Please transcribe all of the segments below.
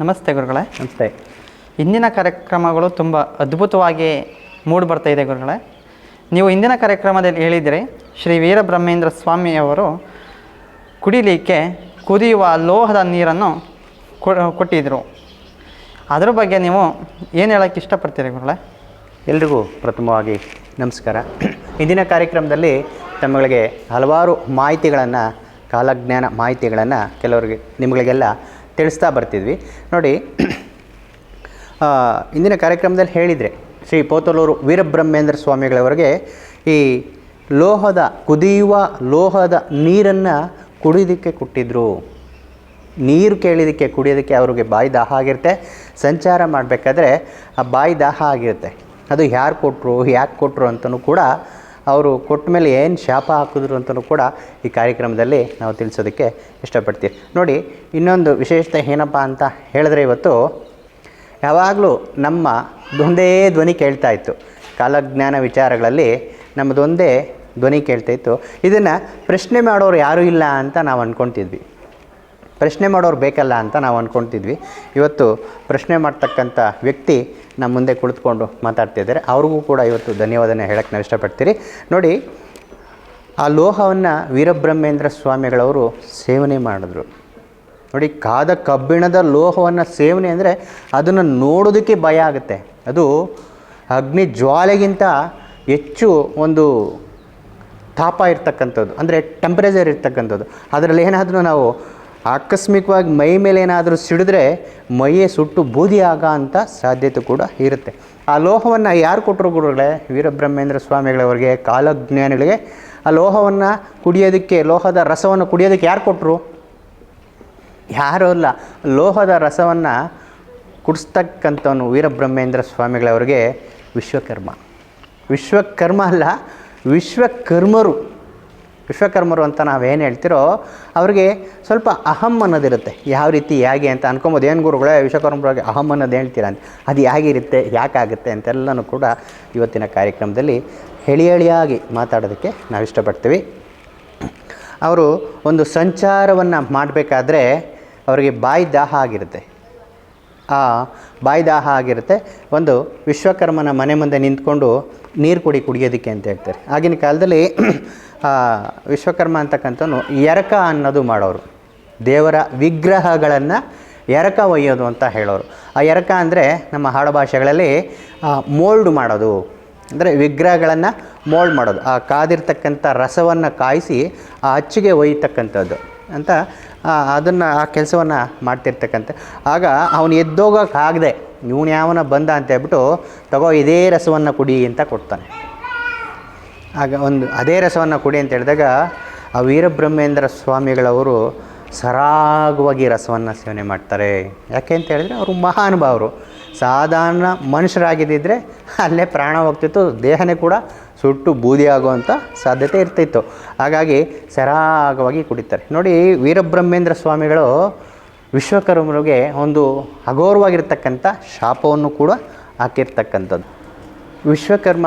ನಮಸ್ತೆ ಗುರುಗಳೇ. ನಮಸ್ತೆ. ಇಂದಿನ ಕಾರ್ಯಕ್ರಮಗಳು ತುಂಬ ಅದ್ಭುತವಾಗಿ ಮೂಡಿ ಬರ್ತಾ ಇದೆ ಗುರುಗಳೇ. ನೀವು ಇಂದಿನ ಕಾರ್ಯಕ್ರಮದಲ್ಲಿ ಹೇಳಿದರೆ ಶ್ರೀ ವೀರಬ್ರಹ್ಮೇಂದ್ರ ಸ್ವಾಮಿಯವರು ಕುಡಿಲಿಕ್ಕೆ ಕುದಿಯುವ ಲೋಹದ ನೀರನ್ನು ಕೊಟ್ಟಿದ್ದರು ಅದರ ಬಗ್ಗೆ ನೀವು ಏನು ಹೇಳೋಕ್ಕೆ ಇಷ್ಟಪಡ್ತೀರಿ ಗುರುಗಳೇ? ಎಲ್ರಿಗೂ ಪ್ರಥಮವಾಗಿ ನಮಸ್ಕಾರ. ಇಂದಿನ ಕಾರ್ಯಕ್ರಮದಲ್ಲಿ ತಮ್ಮಗಳಿಗೆ ಹಲವಾರು ಮಾಹಿತಿಗಳನ್ನು ಕಾಲಜ್ಞಾನ ಮಾಹಿತಿಗಳನ್ನು ಕೆಲವರಿಗೆ ನಿಮಗಳಿಗೆಲ್ಲ ತಿಳಿಸ್ತಾ ಬರ್ತಿದ್ವಿ. ನೋಡಿ ಇಂದಿನ ಕಾರ್ಯಕ್ರಮದಲ್ಲಿ ಹೇಳಿದರೆ ಶ್ರೀ ಪೋತಲೂರು ವೀರಬ್ರಹ್ಮೇಂದ್ರ ಸ್ವಾಮಿಗಳವರಿಗೆ ಈ ಲೋಹದ, ಕುದಿಯುವ ಲೋಹದ ನೀರನ್ನು ಕುಡಿಯೋದಕ್ಕೆ ಕೊಟ್ಟಿದ್ದರು ನೀರು ಕೇಳಿದಕ್ಕೆ, ಕುಡಿಯೋದಕ್ಕೆ ಅವ್ರಿಗೆ ಬಾಯಿ ದಾಹ ಆಗಿರುತ್ತೆ. ಸಂಚಾರ ಮಾಡಬೇಕಾದ್ರೆ ಆ ಬಾಯಿ ದಾಹ ಆಗಿರುತ್ತೆ. ಅದು ಯಾರು ಕೊಟ್ಟರು ಯಾಕೆ ಕೊಟ್ಟರು ಅಂತಲೂ ಕೂಡ ಅವರು ಕೊಟ್ಟ ಮೇಲೆ ಏನು ಶಾಪ ಹಾಕಿದ್ರು ಅಂತಲೂ ಕೂಡ ಈ ಕಾರ್ಯಕ್ರಮದಲ್ಲಿ ನಾವು ತಿಳಿಸೋದಕ್ಕೆ ಇಷ್ಟಪಡ್ತೀವಿ. ನೋಡಿ, ಇನ್ನೊಂದು ವಿಶೇಷತೆ ಏನಪ್ಪ ಅಂತ ಹೇಳಿದ್ರೆ ಇವತ್ತು ಯಾವಾಗಲೂ ನಮ್ಮ ಒಂದೇ ಧ್ವನಿ ಕೇಳ್ತಾ ಇತ್ತು. ಕಾಲಜ್ಞಾನ ವಿಚಾರಗಳಲ್ಲಿ ನಮ್ಮದೊಂದೇ ಧ್ವನಿ ಕೇಳ್ತಾ ಇತ್ತು. ಇದನ್ನು ಪ್ರಶ್ನೆ ಮಾಡೋರು ಯಾರೂ ಇಲ್ಲ ಅಂತ ನಾವು ಅಂದ್ಕೊತಿದ್ವಿ ಪ್ರಶ್ನೆ ಮಾಡೋರು ಬೇಕಲ್ಲ ಅಂತ ನಾವು ಅಂದ್ಕೊತಿದ್ವಿ ಇವತ್ತು ಪ್ರಶ್ನೆ ಮಾಡ್ತಕ್ಕಂಥ ವ್ಯಕ್ತಿ ನಮ್ಮ ಮುಂದೆ ಕುಳಿತುಕೊಂಡು ಮಾತಾಡ್ತಿದ್ದಾರೆ ಅವ್ರಿಗೂ ಕೂಡ ಇವತ್ತು ಧನ್ಯವಾದನ ಹೇಳಕ್ಕೆ ನಾವು ಇಷ್ಟಪಡ್ತೀರಿ. ನೋಡಿ, ಆ ಲೋಹವನ್ನು ವೀರಬ್ರಹ್ಮೇಂದ್ರ ಸ್ವಾಮಿಗಳವರು ಸೇವನೆ ಮಾಡಿದ್ರು. ನೋಡಿ, ಕಾದ ಕಬ್ಬಿಣದ ಲೋಹವನ್ನು ಸೇವನೆ ಅಂದರೆ ಅದನ್ನು ನೋಡೋದಕ್ಕೆ ಭಯ ಆಗುತ್ತೆ. ಅದು ಅಗ್ನಿ ಜ್ವಾಲೆಗಿಂತ ಹೆಚ್ಚು ಒಂದು ತಾಪ ಇರ್ತಕ್ಕಂಥದ್ದು. ಅಂದರೆ ಟೆಂಪ್ರೇಚರ್ ಇರ್ತಕ್ಕಂಥದ್ದು. ಅದರಲ್ಲಿ ಏನಾದರೂ ನಾವು ಆಕಸ್ಮಿಕವಾಗಿ ಮೈ ಮೇಲೆ ಏನಾದರೂ ಸಿಡಿದ್ರೆ ಮೈಯೇ ಸುಟ್ಟು ಬೂದಿ ಆಗ ಅಂತ ಸಾಧ್ಯತೆ ಕೂಡ ಇರುತ್ತೆ. ಆ ಲೋಹವನ್ನು ಯಾರು ಕೊಟ್ಟರು ಗುರುಗಳೇ? ವೀರಬ್ರಹ್ಮೇಂದ್ರ ಸ್ವಾಮಿಗಳವರಿಗೆ, ಕಾಲಜ್ಞಾನಿಗಳಿಗೆ. ಆ ಲೋಹವನ್ನು ಕುಡಿಯೋದಕ್ಕೆ, ಲೋಹದ ರಸವನ್ನು ಕುಡಿಯೋದಕ್ಕೆ ಯಾರು ಕೊಟ್ಟರು ಯಾರೂ ಅಲ್ಲ. ಲೋಹದ ರಸವನ್ನು ಕುಡಿಸ್ತಕ್ಕಂಥವನು ವೀರಬ್ರಹ್ಮೇಂದ್ರ ಸ್ವಾಮಿಗಳವರಿಗೆ ವಿಶ್ವಕರ್ಮ. ವಿಶ್ವಕರ್ಮ ಅಲ್ಲ, ವಿಶ್ವಕರ್ಮರು. ವಿಶ್ವಕರ್ಮರು ಅಂತ ನಾವೇನು ಹೇಳ್ತಿರೋ, ಅವ್ರಿಗೆ ಸ್ವಲ್ಪ ಅಹಂ ಅನ್ನೋದಿರುತ್ತೆ. ಯಾವ ರೀತಿ, ಹೇಗೆ ಅಂತ ಅನ್ಕೊಬೋದು. ಏನು ಗುರುಗಳೇ, ವಿಶ್ವಕರ್ಮರಿಗೆ ಅಹಂ ಅನ್ನೋದು ಹೇಳ್ತೀರಾ ಅಂತ. ಅದು ಹೇಗಿರುತ್ತೆ, ಯಾಕಾಗುತ್ತೆ ಅಂತೆಲ್ಲನೂ ಕೂಡ ಇವತ್ತಿನ ಕಾರ್ಯಕ್ರಮದಲ್ಲಿ ಹೇಳಿ ಹೇಳಿಯಾಗಿ ಮಾತಾಡೋದಕ್ಕೆ ನಾವು ಇಷ್ಟಪಡ್ತೀವಿ. ಅವರು ಒಂದು ಸಂಚಾರವನ್ನು ಮಾಡಬೇಕಾದ್ರೆ ಅವರಿಗೆ ಬಾಯಿ ದಾಹ ಆಗಿರುತ್ತೆ. ಆ ಬಾಯಿ ದಾಹ ಆಗಿರುತ್ತೆ. ಒಂದು ವಿಶ್ವಕರ್ಮನ ಮನೆ ಮುಂದೆ ನಿಂತ್ಕೊಂಡು ನೀರು ಕುಡಿ ಕುಡಿಯೋದಕ್ಕೆ ಅಂತ ಹೇಳ್ತಾರೆ. ಆಗಿನ ಕಾಲದಲ್ಲಿ ವಿಶ್ವಕರ್ಮ ಅಂತಕ್ಕಂಥವನು ಎರಕ ಅನ್ನೋದು ಮಾಡೋರು. ದೇವರ ವಿಗ್ರಹಗಳನ್ನು ಎರಕ ಒಯ್ಯೋದು ಅಂತ ಹೇಳೋರು. ಆ ಎರಕ ಅಂದರೆ ನಮ್ಮ ಆಡುಭಾಷೆಗಳಲ್ಲಿ ಮೋಲ್ಡ್ ಮಾಡೋದು. ಅಂದರೆ ವಿಗ್ರಹಗಳನ್ನು ಮೋಲ್ಡ್ ಮಾಡೋದು. ಆ ಕಾದಿರ್ತಕ್ಕಂಥ ರಸವನ್ನು ಕಾಯಿಸಿ ಆ ಅಚ್ಚಿಗೆ ಒಯ್ಯತಕ್ಕಂಥದ್ದು ಅಂತ ಅದನ್ನು, ಆ ಕೆಲಸವನ್ನು ಮಾಡ್ತಿರ್ತಕ್ಕಂಥ. ಆಗ ಅವನು ಎದ್ದೋಗೋಕ್ಕಾಗದೆ ಇವನು ಯಾವನ ಬಂದ ಅಂತ ಹೇಳ್ಬಿಟ್ಟು, ತಗೋ ಇದೇ ರಸವನ್ನು ಕುಡಿ ಅಂತ ಕೊಡ್ತಾನೆ. ಆಗ ಒಂದು ಅದೇ ರಸವನ್ನು ಕುಡಿ ಅಂತ ಹೇಳಿದಾಗ ಆ ವೀರಬ್ರಹ್ಮೇಂದ್ರ ಸ್ವಾಮಿಗಳವರು ಸರಾಗವಾಗಿ ರಸವನ್ನು ಸೇವನೆ ಮಾಡ್ತಾರೆ. ಯಾಕೆ ಅಂತ ಹೇಳಿದರೆ ಅವರು ಮಹಾನುಭಾವರು. ಸಾಧಾರಣ ಮನುಷ್ಯರಾಗಿದ್ದಿದ್ರೆ ಅಲ್ಲೇ ಪ್ರಾಣ ಹೋಗ್ತಿತ್ತು, ದೇಹನೇ ಕೂಡ ಸುಟ್ಟು ಬೂದಿ ಆಗುವಂಥ ಸಾಧ್ಯತೆ ಇರ್ತಿತ್ತು. ಹಾಗಾಗಿ ಸರಾಗವಾಗಿ ಕುಡಿತಾರೆ. ನೋಡಿ, ವೀರಬ್ರಹ್ಮೇಂದ್ರ ಸ್ವಾಮಿಗಳು ವಿಶ್ವಕರ್ಮರಿಗೆ ಒಂದು ಅಗೌರವಾಗಿರ್ತಕ್ಕಂಥ ಶಾಪವನ್ನು ಕೂಡ ಹಾಕಿರ್ತಕ್ಕಂಥದ್ದು. ವಿಶ್ವಕರ್ಮ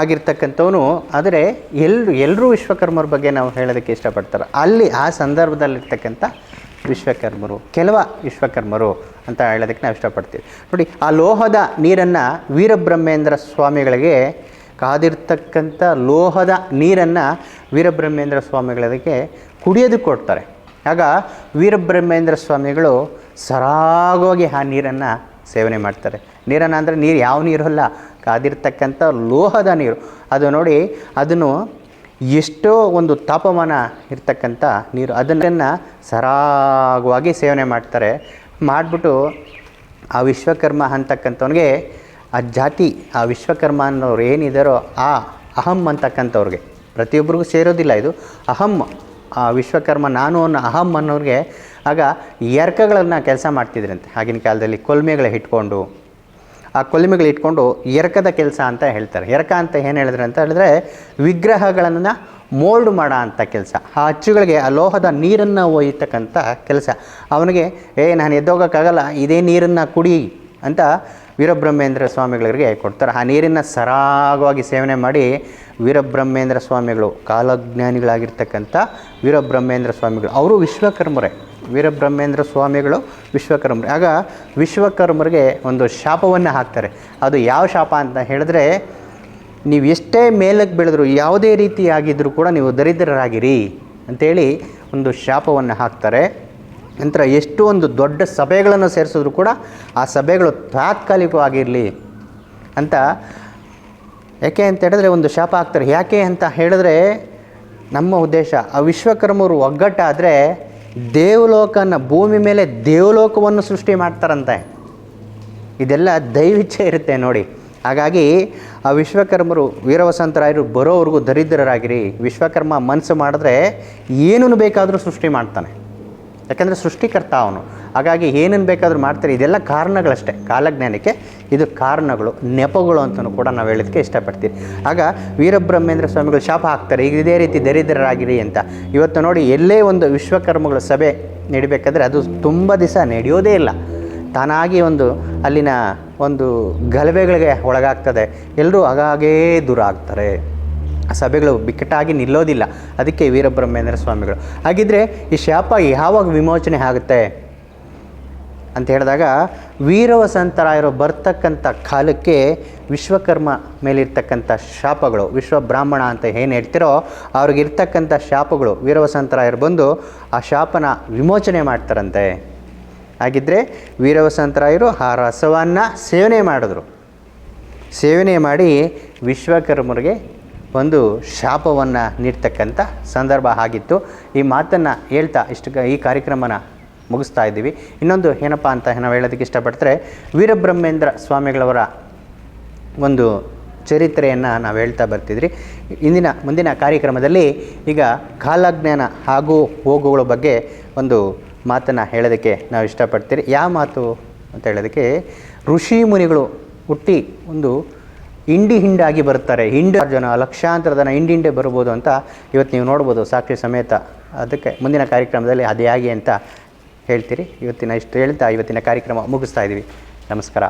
ಆಗಿರ್ತಕ್ಕಂಥವನು ಆದರೆ ಎಲ್ಲರೂ ಎಲ್ಲರೂ ವಿಶ್ವಕರ್ಮರ ಬಗ್ಗೆ ನಾವು ಹೇಳೋದಕ್ಕೆ ಇಷ್ಟಪಡ್ತಾರೆ. ಅಲ್ಲಿ ಆ ಸಂದರ್ಭದಲ್ಲಿರ್ತಕ್ಕಂಥ ವಿಶ್ವಕರ್ಮರು, ಕೆಲವ ವಿಶ್ವಕರ್ಮರು ಅಂತ ಹೇಳೋದಕ್ಕೆ ನಾವು ಇಷ್ಟಪಡ್ತೀವಿ. ನೋಡಿ, ಆ ಲೋಹದ ನೀರನ್ನು ವೀರಬ್ರಹ್ಮೇಂದ್ರ ಸ್ವಾಮಿಗಳಿಗೆ, ಕಾದಿರ್ತಕ್ಕಂಥ ಲೋಹದ ನೀರನ್ನು ವೀರಬ್ರಹ್ಮೇಂದ್ರ ಸ್ವಾಮಿಗಳಿಗೆ ಕುಡಿಯೋದಕ್ಕೆ ಕೊಡ್ತಾರೆ. ಆಗ ವೀರಬ್ರಹ್ಮೇಂದ್ರ ಸ್ವಾಮಿಗಳು ಸರಾಗೋಗಿ ಆ ನೀರನ್ನು ಸೇವನೆ ಮಾಡ್ತಾರೆ. ನೀರನ್ನು ಅಂದರೆ ನೀರು ಯಾವ ನೀರು ಅಲ್ಲ ಕಾದಿರ್ತಕ್ಕಂಥ ಲೋಹದ ನೀರು. ಅದು ನೋಡಿ, ಅದನ್ನು ಎಷ್ಟೋ ಒಂದು ತಾಪಮಾನ ಇರ್ತಕ್ಕಂಥ ನೀರು. ಅದನ್ನು ಸರಾಗವಾಗಿ ಸೇವನೆ ಮಾಡ್ತಾರೆ. ಮಾಡಿಬಿಟ್ಟು ಆ ವಿಶ್ವಕರ್ಮ ಅಂತಕ್ಕಂಥವ್ರಿಗೆ ಆ ಜಾತಿ, ಆ ವಿಶ್ವಕರ್ಮ ಅನ್ನೋರು ಏನಿದಾರೋ ಆ ಅಹಂ ಅಂತಕ್ಕಂಥವ್ರಿಗೆ. ಪ್ರತಿಯೊಬ್ಬರಿಗೂ ಸೇರೋದಿಲ್ಲ ಇದು. ಅಹಂ, ಆ ವಿಶ್ವಕರ್ಮ, ನಾನು ಅನ್ನೋ ಅಹಂ ಅನ್ನೋರಿಗೆ ಆಗ ಎರಕಗಳನ್ನು ಕೆಲಸ ಮಾಡ್ತಿದ್ರಂತೆ. ಆಗಿನ ಕಾಲದಲ್ಲಿ ಕೊಲ್ಮೆಗಳ ಇಟ್ಕೊಂಡು ಆ ಕೊಲಿಮೆಗಳು ಇಟ್ಕೊಂಡು ಎರಕದ ಕೆಲಸ ಅಂತ ಹೇಳ್ತಾರೆ. ಎರಕ ಅಂತ ಏನು ಹೇಳಿದ್ರೆ ಅಂತ ಹೇಳಿದ್ರೆ ವಿಗ್ರಹಗಳನ್ನು ಮೋಲ್ಡ್ ಮಾಡೋ ಅಂಥ ಕೆಲಸ. ಆ ಅಚ್ಚುಗಳಿಗೆ ಆ ಲೋಹದ ನೀರನ್ನು ಒಯ್ಯತಕ್ಕಂಥ ಕೆಲಸ. ಅವನಿಗೆ, ಏ, ನಾನು ಎದ್ದೋಗೋಕ್ಕಾಗಲ್ಲ, ಇದೇ ನೀರನ್ನು ಕುಡಿ ಅಂತ ವೀರಬ್ರಹ್ಮೇಂದ್ರ ಸ್ವಾಮಿಗಳಿಗೆ ಕೊಡ್ತಾರೆ. ಆ ನೀರಿನ ಸರಾಗವಾಗಿ ಸೇವನೆ ಮಾಡಿ ವೀರಬ್ರಹ್ಮೇಂದ್ರ ಸ್ವಾಮಿಗಳು ಕಾಲಜ್ಞಾನಿಗಳಾಗಿರ್ತಕ್ಕಂಥ ವೀರಬ್ರಹ್ಮೇಂದ್ರ ಸ್ವಾಮಿಗಳು. ಅವರು ವಿಶ್ವಕರ್ಮರೇ. ವೀರಬ್ರಹ್ಮೇಂದ್ರ ಸ್ವಾಮಿಗಳು ವಿಶ್ವಕರ್ಮರು. ಆಗ ವಿಶ್ವಕರ್ಮರಿಗೆ ಒಂದು ಶಾಪವನ್ನು ಹಾಕ್ತಾರೆ. ಅದು ಯಾವ ಶಾಪ ಅಂತ ಹೇಳಿದ್ರೆ, ನೀವು ಎಷ್ಟೇ ಮೇಲಕ್ಕೆ ಬೆಳೆದರೂ ಯಾವುದೇ ರೀತಿಯಾಗಿದ್ದರೂ ಕೂಡ ನೀವು ದರಿದ್ರರಾಗಿರಿ ಅಂಥೇಳಿ ಒಂದು ಶಾಪವನ್ನು ಹಾಕ್ತಾರೆ. ನಂತರ ಎಷ್ಟು ಒಂದು ದೊಡ್ಡ ಸಭೆಗಳನ್ನು ಸೇರಿಸಿದ್ರು ಕೂಡ ಆ ಸಭೆಗಳು ತಾತ್ಕಾಲಿಕವಾಗಿರಲಿ ಅಂತ. ಯಾಕೆ ಅಂತ ಹೇಳಿದ್ರೆ ಒಂದು ಶಾಪ ಹಾಕ್ತಾರೆ. ಯಾಕೆ ಅಂತ ಹೇಳಿದ್ರೆ ನಮ್ಮ ಉದ್ದೇಶ, ಆ ವಿಶ್ವಕರ್ಮರು ಒಗ್ಗಟ್ಟಾದರೆ ದೇವಲೋಕನ ಭೂಮಿ ಮೇಲೆ ದೇವಲೋಕವನ್ನು ಸೃಷ್ಟಿ ಮಾಡ್ತಾರಂತೆ. ಇದೆಲ್ಲ ದೈವಿಚ್ಛೆ ಇರುತ್ತೆ ನೋಡಿ. ಹಾಗಾಗಿ ಆ ವಿಶ್ವಕರ್ಮರು, ವೀರವಸಂತರಾಯರು ಬರೋವರೆಗೂ ದರಿದ್ರರಾಗಿರಿ. ವಿಶ್ವಕರ್ಮ ಮನಸ್ಸು ಮಾಡಿದ್ರೆ ಏನೂ ಬೇಕಾದರೂ ಸೃಷ್ಟಿ ಮಾಡ್ತಾನೆ. ಯಾಕಂದರೆ ಸೃಷ್ಟಿಕರ್ತ ಅವನು. ಹಾಗಾಗಿ ಏನೇನು ಬೇಕಾದರೂ ಮಾಡ್ತಾರೆ, ಇದೆಲ್ಲ ಕಾರಣಗಳಷ್ಟೇ. ಕಾಲಜ್ಞಾನಕ್ಕೆ ಇದು ಕಾರಣಗಳು, ನೆಪಗಳು ಅಂತಲೂ ಕೂಡ ನಾವು ಹೇಳೋದಕ್ಕೆ ಇಷ್ಟಪಡ್ತೀವಿ. ಆಗ ವೀರಬ್ರಹ್ಮೇಂದ್ರ ಸ್ವಾಮಿಗಳು ಶಾಪ ಹಾಕ್ತಾರೆ, ಈಗ ಇದೇ ರೀತಿ ದರಿದ್ರರಾಗಿರಿ ಅಂತ. ಇವತ್ತು ನೋಡಿ ಎಲ್ಲೇ ಒಂದು ವಿಶ್ವಕರ್ಮಗಳ ಸಭೆ ನಡಿಬೇಕಾದ್ರೆ ಅದು ತುಂಬ ದಿವಸ ನಡೆಯೋದೇ ಇಲ್ಲ. ತಾನಾಗಿ ಒಂದು ಅಲ್ಲಿನ ಒಂದು ಗಲಭೆಗಳಿಗೆ ಒಳಗಾಗ್ತದೆ. ಎಲ್ಲರೂ ಆಗಾಗೇ ದೂರ ಆಗ್ತಾರೆ. ಸಭೆಗಳು ಬಿಕ್ಕಟ್ಟಾಗಿ ನಿಲ್ಲೋದಿಲ್ಲ. ಅದಕ್ಕೆ ವೀರಬ್ರಹ್ಮೇಂದ್ರ ಸ್ವಾಮಿಗಳು. ಹಾಗಿದ್ರೆ ಈ ಶಾಪ ಯಾವಾಗ ವಿಮೋಚನೆ ಆಗುತ್ತೆ? ಅಂತ ಹೇಳಿದಾಗ, ವೀರವಸಂತರಾಯರು ಬರ್ತಕ್ಕಂಥ ಕಾಲಕ್ಕೆ ವಿಶ್ವಕರ್ಮ ಮೇಲಿರ್ತಕ್ಕಂಥ ಶಾಪಗಳು, ವಿಶ್ವ ಬ್ರಾಹ್ಮಣ ಅಂತ ಏನು ಹೇಳ್ತಿರೋ ಅವ್ರಿಗಿರ್ತಕ್ಕಂಥ ಶಾಪಗಳು, ವೀರವಸಂತರಾಯರು ಬಂದು ಆ ಶಾಪನ ವಿಮೋಚನೆ ಮಾಡ್ತಾರಂತೆ. ಹಾಗಿದ್ದರೆ ವೀರವಸಂತರಾಯರು ಆ ರಸವನ್ನು ಸೇವನೆ ಮಾಡಿದ್ರು. ಸೇವನೆ ಮಾಡಿ ವಿಶ್ವಕರ್ಮರಿಗೆ ಒಂದು ಶಾಪವನ್ನು ನೀಡ್ತಕ್ಕಂಥ ಸಂದರ್ಭ ಆಗಿತ್ತು. ಈ ಮಾತನ್ನು ಹೇಳ್ತಾ ಇಷ್ಟು ಈ ಕಾರ್ಯಕ್ರಮನ ಮುಗಿಸ್ತಾ ಇದ್ದೀವಿ. ಇನ್ನೊಂದು ಏನಪ್ಪ ಅಂತ ನಾವು ಹೇಳೋದಕ್ಕೆ ಇಷ್ಟಪಡ್ತಾರೆ ವೀರಬ್ರಹ್ಮೇಂದ್ರ ಸ್ವಾಮಿಗಳವರ ಒಂದು ಚರಿತ್ರೆಯನ್ನು ನಾವು ಹೇಳ್ತಾ ಬರ್ತಿದ್ರಿ. ಇಂದಿನ ಮುಂದಿನ ಕಾರ್ಯಕ್ರಮದಲ್ಲಿ ಈಗ ಕಾಲಜ್ಞಾನ ಹಾಗೂ ಹೋಗುಗಳ ಬಗ್ಗೆ ಒಂದು ಮಾತನ್ನು ಹೇಳೋದಕ್ಕೆ ನಾವು ಇಷ್ಟಪಡ್ತೀರಿ. ಯಾವ ಮಾತು ಅಂತ ಹೇಳೋದಕ್ಕೆ ಋಷಿ ಮುನಿಗಳು ಹುಟ್ಟಿ ಒಂದು ಇಂಡಿ ಹಿಂಡಾಗಿ ಬರ್ತಾರೆ ಹಿಂಡು ಜನ ಲಕ್ಷಾಂತರ ಜನ ಹಿಂಡಿ ಹಿಂಡೆ ಬರ್ಬೋದು ಅಂತ ಇವತ್ತು ನೀವು ನೋಡ್ಬೋದು ಸಾಕ್ಷಿ ಸಮೇತ. ಅದಕ್ಕೆ ಮುಂದಿನ ಕಾರ್ಯಕ್ರಮದಲ್ಲಿ ಅದೇ ಆಗಿ ಅಂತ ಹೇಳ್ತೀರಿ. ಇವತ್ತಿನ ಇಷ್ಟು ಹೇಳ್ತಾ ಇವತ್ತಿನ ಕಾರ್ಯಕ್ರಮ ಮುಗಿಸ್ತಾ ಇದ್ದೀವಿ. ನಮಸ್ಕಾರ.